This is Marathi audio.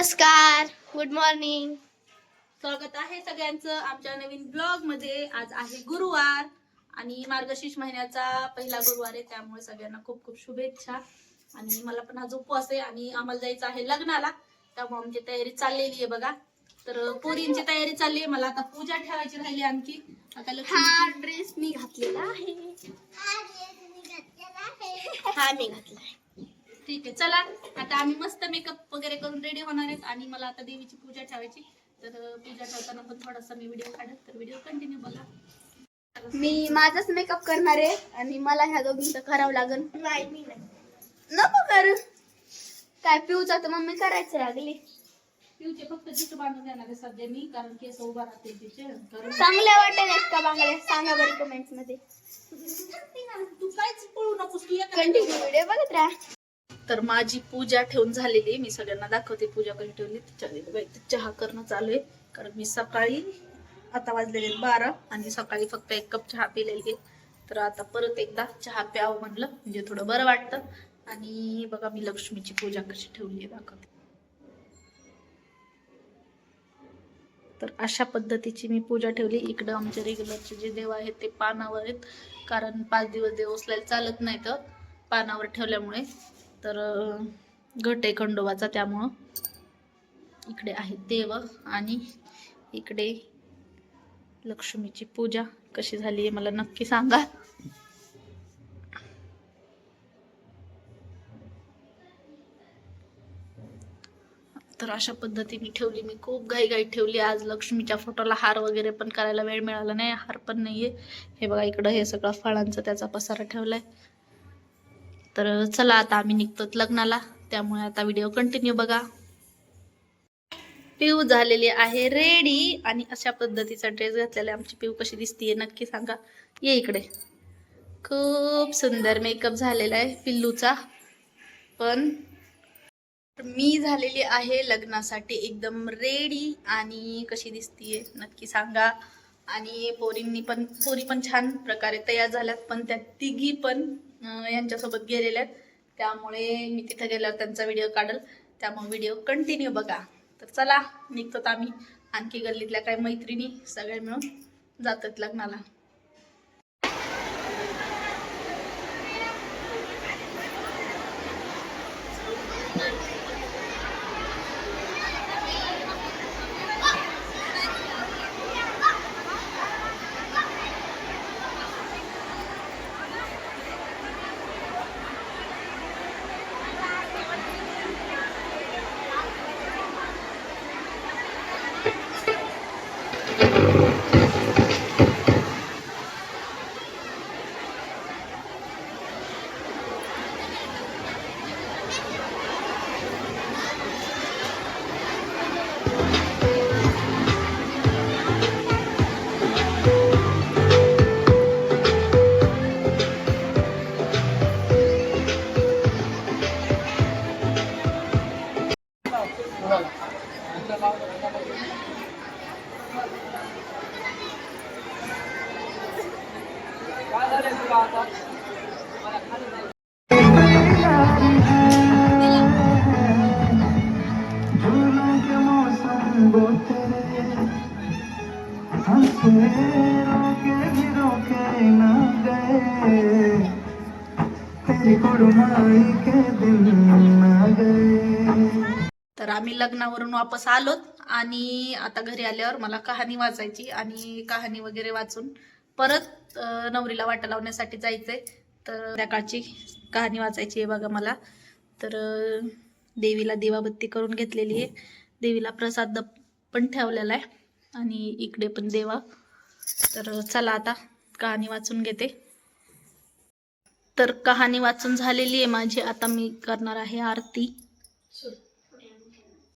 नमस्कार गुड मॉर्निंग स्वागत आहे सगळ्यांचं आमच्या नवीन ब्लॉगमध्ये. आज आहे गुरुवार आणि मार्गशीर्ष महिन्याचा पहिला गुरुवार आहे त्यामुळे सगळ्यांना खूप खूप शुभेच्छा. आणि मला पण आज उपवास आहे आणि आम्हाला जायचं आहे लग्नाला. त्यामुळे आमची तयारी चाललेली आहे बघा. तर पोरींची तयारी चालली आहे. मला आता पूजा ठेवायची राहिली आणखी. आता हा लक्ष्मी ड्रेस मी घातलेला आहे. हा मी घातला ठीक आहे. चला आता आम्ही मस्त मेकअप वगैरे करून रेडी होणार आहेत. आणि मला आता देवीची पूजा ठेवायची. तर पूजा ठेवताना पण थोडासा मी व्हिडिओ काढत तर व्हिडिओ कंटिन्यू बघा. मी माझाच मेकअप करणार आहे. आणि मला ह्या दोघींचं करावं लागल. नाही मी नाही. नको कर. काय पिऊचा तर मम्मी करायचं लागली पिवचे फक्त चिट बांधून देणार आहे सध्या मी कारण केस उभा राहते तिचे कारण चांगल्या वाटेल का बांगड्या? सांगा बरं कमेंट्समध्ये. तू काहीच पळू नकोस तू कंटिन्यू व्हिडिओ बघत राहा. तर माझी पूजा ठेवून झालेली आहे. मी सगळ्यांना दाखवते पूजा कशी ठेवली तिच्या चहा करणं चालू आहे. कारण मी सकाळी आता वाजलेले बारा आणि सकाळी फक्त एक कप चहा पिलेली आहे. तर आता परत एकदा चहा प्यावं म्हणलं म्हणजे थोडं बरं वाटतं. आणि बघा मी लक्ष्मीची पूजा कशी ठेवली आहे दाखवते. तर अशा पद्धतीची मी पूजा ठेवली. इकडं आमचे रेग्युलरचे जे देव आहेत ते पानावर आहेत. कारण पाच दिवस देव उचलायला चालत नाही तर पानावर ठेवल्यामुळे तर घट आहे खंडोबाचा त्यामुळं इकडे आहे देव आणि इकडे लक्ष्मीची पूजा कशी झाली आहे मला नक्की सांगा. तर अशा पद्धतीने ठेवली. मी खूप घाई घाई ठेवली. आज लक्ष्मीच्या फोटोला हार वगैरे पण करायला वेळ मिळाला नाही. हार पण नाहीये. हे बघा इकडं हे सगळं फळांचं त्याचा पसारा ठेवलाय. तर चला आता आम्ही निघतो लग्नाला. त्यामुळे आता व्हिडिओ कंटिन्यू बघा. पिऊ झालेली आहे रेडी आणि अशा पद्धतीचा ड्रेस घातलेला आहे. आमची पिऊ कशी दिसतीये नक्की सांगा. ये इकडे. खूप सुंदर मेकअप झालेला आहे पिल्लूचा. पण मी झालेली आहे लग्नासाठी एकदम रेडी आणि कशी दिसतीये नक्की सांगा. आणि पोरींनी पण पोरी पण छान प्रकारे तयार झाल्यात. पण त्या तिघी पण यांच्यासोबत गेलेल्या आहेत. त्यामुळे मी तिथं गेल्यावर त्यांचा व्हिडिओ काढल. त्यामुळे व्हिडिओ कंटिन्यू बघा. तर चला निघतो आम्ही. आणखी गल्लीतल्या काही मैत्रिणी सगळे मिळून जातात लग्नाला. तेरे हंसे रोके भी रोके ना गए तर आम्ही लग्नावरून वापस आलोत आणि आता घरी आल्यावर मला कहाणी वाचायची आणि कहाणी वगैरे वाचून परत नवरीला वाटा लावण्यासाठी जायचंय. तर त्याकाळची कहाणी वाचायची आहे बघा मला. तर देवीला देवाबत्ती करून घेतलेली आहे. देवीला प्रसाद पण ठेवलेला आहे. आणि इकडे पण देवा. तर चला आता कहाणी वाचून घेते. तर कहाणी वाचून झालेली आहे माझी. आता मी करणार आहे आरती.